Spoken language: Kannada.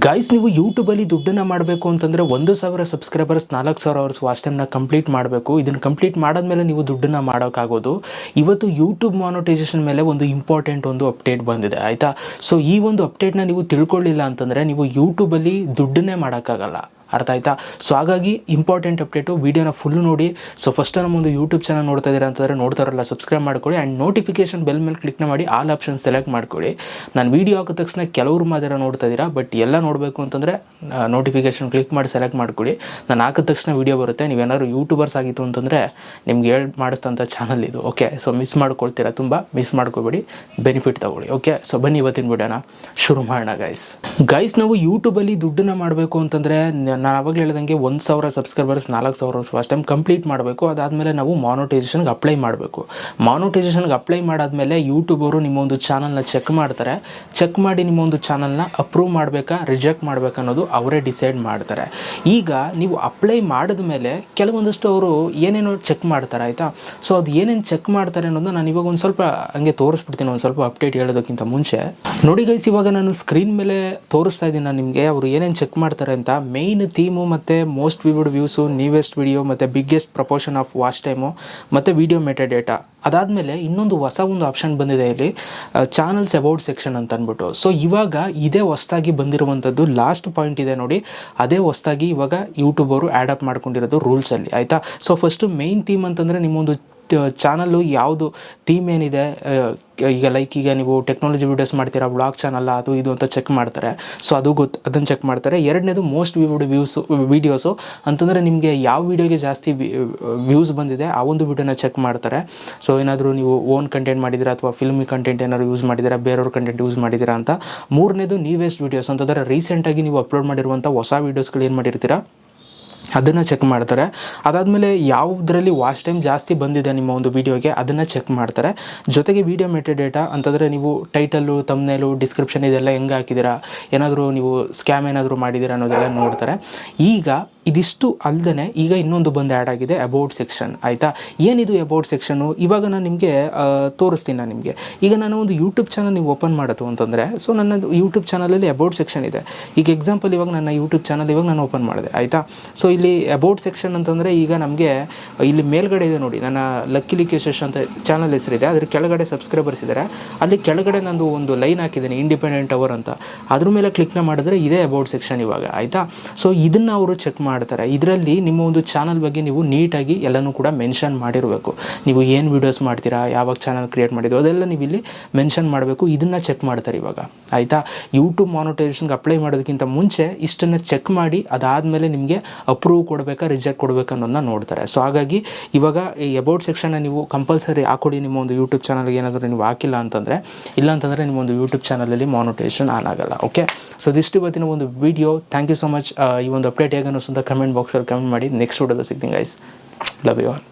ಗೈಸ್ ನೀವು ಯೂಟ್ಯೂಬಲ್ಲಿ ದುಡ್ಡನ್ನು ಮಾಡಬೇಕು ಅಂತಂದರೆ ಒಂದು ಸಾವಿರ ಸಬ್ಸ್ಕ್ರೈಬರ್ಸ್ ನಾಲ್ಕು ಸಾವಿರ ಅವರ್ಸ್ ವಾಚ್ ಟೈಮ್ನ ಕಂಪ್ಲೀಟ್ ಮಾಡಬೇಕು. ಇದನ್ನು ಕಂಪ್ಲೀಟ್ ಮಾಡಾದ್ಮೇಲೆ ನೀವು ದುಡ್ಡನ್ನ ಮಾಡೋಕ್ಕಾಗೋದು. ಇವತ್ತು ಯೂಟ್ಯೂಬ್ ಮಾನಿಟೈಸೇಷನ್ ಮೇಲೆ ಒಂದು ಇಂಪಾರ್ಟೆಂಟ್ ಒಂದು ಅಪ್ಡೇಟ್ ಬಂದಿದೆ, ಆಯಿತಾ? ಸೊ ಈ ಒಂದು ಅಪ್ಡೇಟ್ನ ನೀವು ತಿಳ್ಕೊಳ್ಳಿಲ್ಲ ಅಂತಂದರೆ ನೀವು ಯೂಟ್ಯೂಬಲ್ಲಿ ದುಡ್ಡನ್ನೇ ಮಾಡೋಕ್ಕಾಗಲ್ಲ. ಅರ್ಥ ಆಯ್ತಾ? ಸೊ ಹಾಗಾಗಿ ಇಂಪಾರ್ಟೆಂಟ್ ಅಪ್ಡೇಟು ವೀಡಿಯೋನ ಫುಲ್ ನೋಡಿ. ಸೊ ಫಸ್ಟ್ ನಮ್ಮೊಂದು ಯೂಟ್ಯೂಬ್ ಚಾನಲ್ ನೋಡ್ತಾ ಇದ್ದೀರಾ ಅಂತಂದರೆ ನೋಡ್ತಾರಲ್ಲ ಸಬ್ಸ್ಕ್ರೈಬ್ ಮಾಡ್ಕೊಳ್ಳಿ. ಆ್ಯಂಡ್ ನೋಟಿಫಿಕೇಶನ್ ಬೆಲ್ ಮೇಲೆ ಕ್ಲಿಕ್ನ ಮಾಡಿ ಆಲ್ ಆಪ್ಷನ್ ಸೆಲೆಕ್ಟ್ ಮಾಡ್ಕೊಳ್ಳಿ. ನಾನು ವೀಡಿಯೋ ಹಾಕಿದ ತಕ್ಷಣ ಕೆಲವರು ಮಾತ್ರ ನೋಡ್ತಾ ಇದ್ದೀರಾ ಬಟ್ ಎಲ್ಲ ನೋಡಬೇಕು ಅಂತಂದರೆ ನೋಟಿಫಿಕೇಶನ್ ಕ್ಲಿಕ್ ಮಾಡಿ ಸೆಲೆಕ್ಟ್ ಮಾಡ್ಕೊಳ್ಳಿ. ನಾನು ಹಾಕಿದ ತಕ್ಷಣ ವೀಡಿಯೋ ಬರುತ್ತೆ. ನೀವೇನಾದ್ರು ಯೂಟ್ಯೂಬರ್ಸ್ ಆಗಿತ್ತು ಅಂತಂದರೆ ನಿಮ್ಗೆ ಹೇಳಿ ಮಾಡಿಸ್ತಂಥ ಚಾನಲ್ ಇದು. ಓಕೆ ಸೊ ಮಿಸ್ ಮಾಡ್ಕೊಳ್ತೀರಾ ತುಂಬ ಮಿಸ್ ಮಾಡ್ಕೋಬೇಡಿ. ಬೆನಿಫಿಟ್ ತಗೊಳ್ಳಿ. ಓಕೆ ಸೊ ಬನ್ನಿ ಇವತ್ತಿನ ಬಿಡೋಣ ಶುರು ಮಾಡೋಣ ಗೈಸ್ ಗೈಸ್ ನಾವು ಯೂಟ್ಯೂಬಲ್ಲಿ ದುಡ್ಡನ್ನ ಮಾಡಬೇಕು ಅಂತಂದರೆ ನಾನು ಆವಾಗ ಹೇಳ್ದಂಗೆ ಒಂದು ಸಾವಿರ ಸಬ್ಸ್ಕ್ರೈಬರ್ಸ್ ನಾಲ್ಕು ಸಾವಿರ ಫಸ್ಟ್ ಟೈಮ್ ಕಂಪ್ಲೀಟ್ ಮಾಡಬೇಕು. ಅದಾದಮೇಲೆ ನಾವು ಮಾನೋಟೈಸೇಷನ್ಗೆ ಅಪ್ಲೈ ಮಾಡಬೇಕು. ಮಾನೋಟೈಸೇಷನ್ಗೆ ಅಪ್ಲೈ ಮಾಡಾದ್ಮೇಲೆ ಯೂಟ್ಯೂಬರು ನಿಮ್ಮ ಒಂದು ಚಾನಲ್ನ ಚೆಕ್ ಮಾಡ್ತಾರೆ. ಚೆಕ್ ಮಾಡಿ ನಿಮ್ಮ ಒಂದು ಚಾನಲ್ನ ಅಪ್ರೂವ್ ಮಾಡಬೇಕಾ ರಿಜೆಕ್ಟ್ ಮಾಡಬೇಕಾ ಅನ್ನೋದು ಅವರೇ ಡಿಸೈಡ್ ಮಾಡ್ತಾರೆ. ಈಗ ನೀವು ಅಪ್ಲೈ ಮಾಡಿದ ಮೇಲೆ ಕೆಲವೊಂದಷ್ಟು ಅವರು ಏನೇನೋ ಚೆಕ್ ಮಾಡ್ತಾರೆ, ಆಯಿತಾ? ಸೊ ಅದು ಏನೇನು ಚೆಕ್ ಮಾಡ್ತಾರೆ ಅನ್ನೋದು ನಾನು ಇವಾಗ ಒಂದು ಸ್ವಲ್ಪ ಹಂಗೆ ತೋರಿಸ್ಬಿಡ್ತೀನಿ, ಒಂದು ಸ್ವಲ್ಪ ಅಪ್ಡೇಟ್ ಹೇಳೋದಕ್ಕಿಂತ ಮುಂಚೆ. ನೋಡಿ ಗೈಸ್ ಇವಾಗ ನಾನು ಸ್ಕ್ರೀನ್ ಮೇಲೆ ತೋರಿಸ್ತಾ ಇದ್ದೀನಿ ನಾನು ನಿಮಗೆ. ಅವರು ಏನೇನು ಚೆಕ್ ಮಾಡ್ತಾರೆ ಅಂತ. ಮೇಯ್ನ್ ಥೀಮು ಮತ್ತು most vivid views newest video ಮತ್ತು biggest proportion of watch time ಮತ್ತು ವಿಡಿಯೋ ಮೆಟಾ ಡೇಟಾ ಅದಾದಮೇಲೆ ಇನ್ನೊಂದು ಹೊಸ ಒಂದು ಆಪ್ಷನ್ ಬಂದಿದೆ ಇಲ್ಲಿ. ಚಾನಲ್ಸ್ ಅಬೌಟ್ ಸೆಕ್ಷನ್ ಅಂತ ಅಂದ್ಬಿಟ್ಟು. ಸೊ ಇವಾಗ ಇದೇ ಹೊಸ್ದಾಗಿ ಬಂದಿರುವಂಥದ್ದು ಲಾಸ್ಟ್ ಪಾಯಿಂಟ್ ಇದೆ ನೋಡಿ. ಅದೇ ಹೊಸದಾಗಿ ಇವಾಗ ಯೂಟ್ಯೂಬ್ ಅವರು ಆ್ಯಡ್ ಮಾಡ್ಕೊಂಡಿರೋದು ರೂಲ್ಸಲ್ಲಿ ಆಯಿತಾ? ಸೊ ಫಸ್ಟು ಮೇಯ್ನ್ ಥೀಮ್ ಅಂತಂದರೆ ನಿಮ್ಮೊಂದು ಚಾನಲ್ಲು ಯಾವುದು ಥೀಮ್ ಏನಿದೆ ಈಗ ಲೈಕ್ ಈಗ ನೀವು ಟೆಕ್ನಾಲಜಿ ವೀಡಿಯೋಸ್ ಮಾಡ್ತೀರಾ ಬ್ಲಾಗ್ ಚಾನಲ್ಲ ಅದು ಇದು ಅಂತ ಚೆಕ್ ಮಾಡ್ತಾರೆ. ಸೊ ಅದು ಗೊತ್ತು ಅದನ್ನು ಚೆಕ್ ಮಾಡ್ತಾರೆ. ಎರಡನೇದು ಮೋಸ್ಟ್ ವ್ಯೂಡ್ ವ್ಯೂಸು ವೀಡಿಯೋಸು ಅಂತಂದರೆ ನಿಮಗೆ ಯಾವ ವೀಡಿಯೋಗೆ ಜಾಸ್ತಿ ವ್ಯೂಸ್ ಬಂದಿದೆ, ಆ ಒಂದು ವೀಡಿಯೋನ ಚೆಕ್ ಮಾಡ್ತಾರೆ. ಸೊ ಏನಾದರೂ ನೀವು ಓನ್ ಕಂಟೆಂಟ್ ಮಾಡಿದ್ದೀರಾ ಅಥವಾ ಫಿಲ್ಮಿ ಕಂಟೆಂಟ್ ಏನಾದ್ರು ಯೂಸ್ ಮಾಡಿದ್ದೀರಾ, ಬೇರೆಯವ್ರ ಕಂಟೆಂಟ್ ಯೂಸ್ ಮಾಡಿದ್ದೀರಾ ಅಂತ. ಮೂರನೇದು ನೀವೆಸ್ಟ್ ವೀಡಿಯೋಸ್ ಅಂತಂದರೆ ರೀಸೆಂಟಾಗಿ ನೀವು ಅಪ್ಲೋಡ್ ಮಾಡಿರುವಂಥ ಹೊಸ ವೀಡಿಯೋಸ್ಗಳು ಏನು ಮಾಡಿರ್ತೀರಾ? ಅದನ್ನು ಚೆಕ್ ಮಾಡ್ತಾರೆ. ಅದಾದಮೇಲೆ ಯಾವುದರಲ್ಲಿ ವಾಚ್ ಟೈಮ್ ಜಾಸ್ತಿ ಬಂದಿದೆ ನಿಮ್ಮ ಒಂದು ವೀಡಿಯೋಗೆ ಅದನ್ನು ಚೆಕ್ ಮಾಡ್ತಾರೆ. ಜೊತೆಗೆ ವೀಡಿಯೋ ಮೆಟೆ ಡೇಟಾ ಅಂತಂದರೆ ನೀವು ಟೈಟಲ್ಲು ತಮ್ನೇಲು ಡಿಸ್ಕ್ರಿಪ್ಷನ್ ಇದೆಲ್ಲ ಹೆಂಗೆ ಹಾಕಿದ್ದೀರಾ ಏನಾದರೂ ನೀವು ಸ್ಕ್ಯಾಮ್ ಏನಾದರೂ ಮಾಡಿದ್ದೀರಾ ಅನ್ನೋದೆಲ್ಲ ನೋಡ್ತಾರೆ. ಈಗ ಇದಿಷ್ಟು ಅಲ್ಲದೆ ಈಗ ಇನ್ನೊಂದು ಬಂದು ಆ್ಯಡ್ ಆಗಿದೆ ಅಬೌಟ್ ಸೆಕ್ಷನ್ ಆಯಿತಾ? ಏನಿದು ಅಬೌಟ್ ಸೆಕ್ಷನು ಇವಾಗ ನಾನು ನಿಮಗೆ ತೋರಿಸ್ತೀನಿ ನಾನು ನಿಮಗೆ. ಈಗ ನಾನು ಒಂದು ಯೂಟ್ಯೂಬ್ ಚಾನಲ್ ನೀವು ಓಪನ್ ಮಾಡೋದು ಅಂತಂದರೆ ಸೊ ನನ್ನ ಯೂಟ್ಯೂಬ್ ಚಾನಲಲ್ಲಿ ಅಬೌಟ್ ಸೆಕ್ಷನ್ ಇದೆ. ಈಗ ಎಕ್ಸಾಂಪಲ್ ಇವಾಗ ನನ್ನ ಯೂಟ್ಯೂಬ್ ಚಾನಲ್ ಇವಾಗ ನಾನು ಓಪನ್ ಮಾಡಿದೆ, ಆಯಿತಾ? ಸೊ ಇಲ್ಲಿ ಅಬೌಟ್ ಸೆಕ್ಷನ್ ಅಂತಂದರೆ ಈಗ ನಮಗೆ, ಇಲ್ಲಿ ಮೇಲ್ಗಡೆ ಇದೆ ನೋಡಿ, ನನ್ನ ಲಕ್ಕಿ ಲಿಕೇಶಸ್ ಅಂತ ಚಾನಲ್ ಹೆಸರಿದೆ, ಅದ್ರ ಕೆಳಗಡೆ ಸಬ್ಸ್ಕ್ರೈಬರ್ಸ್ ಇದ್ದಾರೆ ಅಲ್ಲಿ ಕೆಳಗಡೆ ನಂದು ಒಂದು ಲೈನ್ ಹಾಕಿದ್ದೀನಿ ಇಂಡಿಪೆಂಡೆಂಟ್ ಅವರ್ ಅಂತ. ಅದ್ರ ಮೇಲೆ ಕ್ಲಿಕ್ನ ಮಾಡಿದ್ರೆ ಇದೇ ಅಬೌಟ್ ಸೆಕ್ಷನ್ ಇವಾಗ, ಆಯಿತಾ? ಸೊ ಇದನ್ನು ಅವರು ಚೆಕ್ ಮಾಡ್ತಾರೆ. ಇದರಲ್ಲಿ ನಿಮ್ಮ ಒಂದು ಚಾನಲ್ ಬಗ್ಗೆ ನೀವು ನೀಟಾಗಿ ಎಲ್ಲನೂ ಕೂಡ ಮೆನ್ಷನ್ ಮಾಡಿರಬೇಕು. ನೀವು ಏನು ವೀಡಿಯೋಸ್ ಮಾಡ್ತೀರಾ, ಯಾವಾಗ ಚಾನಲ್ ಕ್ರಿಯೇಟ್ ಮಾಡಿದ್ರು ಅದೆಲ್ಲ ನೀವು ಇಲ್ಲಿ ಮೆನ್ಷನ್ ಮಾಡಬೇಕು. ಇದನ್ನು ಚೆಕ್ ಮಾಡ್ತಾರೆ ಇವಾಗ. ಆಯಿತಾ? ಯೂಟ್ಯೂಬ್ ಮಾನಿಟೈಸೇಷನ್ಗೆ ಅಪ್ಲೈ ಮಾಡೋದಕ್ಕಿಂತ ಮುಂಚೆ ಇಷ್ಟನ್ನು ಚೆಕ್ ಮಾಡಿ, ಅದಾದಮೇಲೆ ನಿಮಗೆ ಅಪ್ರೂವ್ ಕೊಡಬೇಕಾ ರಿಜೆಕ್ಟ್ ಕೊಡಬೇಕಾ ಅನ್ನೋದನ್ನ ನೋಡ್ತಾರೆ. ಸೊ ಹಾಗಾಗಿ ಇವಾಗ ಈ ಅಬೌಟ್ ಸೆಕ್ಷನ್ನ ನೀವು ಕಂಪಲ್ಸರಿ ಹಾಕೊಡಿ. ನಿಮ್ಮ ಒಂದು ಯೂಟ್ಯೂಬ್ ಚಾನಲ್ಗೆ ಏನಾದರೂ ನೀವು ಹಾಕಿಲ್ಲ ಅಂತಂದರೆ, ಇಲ್ಲ ಅಂತಂದರೆ ನಿಮ್ಮ ಒಂದು ಯೂಟ್ಯೂಬ್ ಚಾನಲಲ್ಲಿ ಮಾನಿಟೈಸೇಷನ್ ಆನ್ ಆಗಲ್ಲ. ಓಕೆ ಸೊ ದಿಷ್ಟು ಇವತ್ತಿನ ಒಂದು video thank you so much ಈ ಒಂದು ಅಪ್ಡೇಟ್ ಹೇಗೆ ಅನ್ನಿಸುತ್ತೆ ಕಮೆಂಟ್ ಬಾಕ್ಸಲ್ಲಿ ಕಮೆಂಟ್ ಮಾಡಿ ನೆಕ್ಸ್ಟ್ ವಿಡಿಯೋದಲ್ಲಿ ಸಿಗ್ತೀನಿ ಗೈಸ್ ಲವ್ ಯು ಆಲ್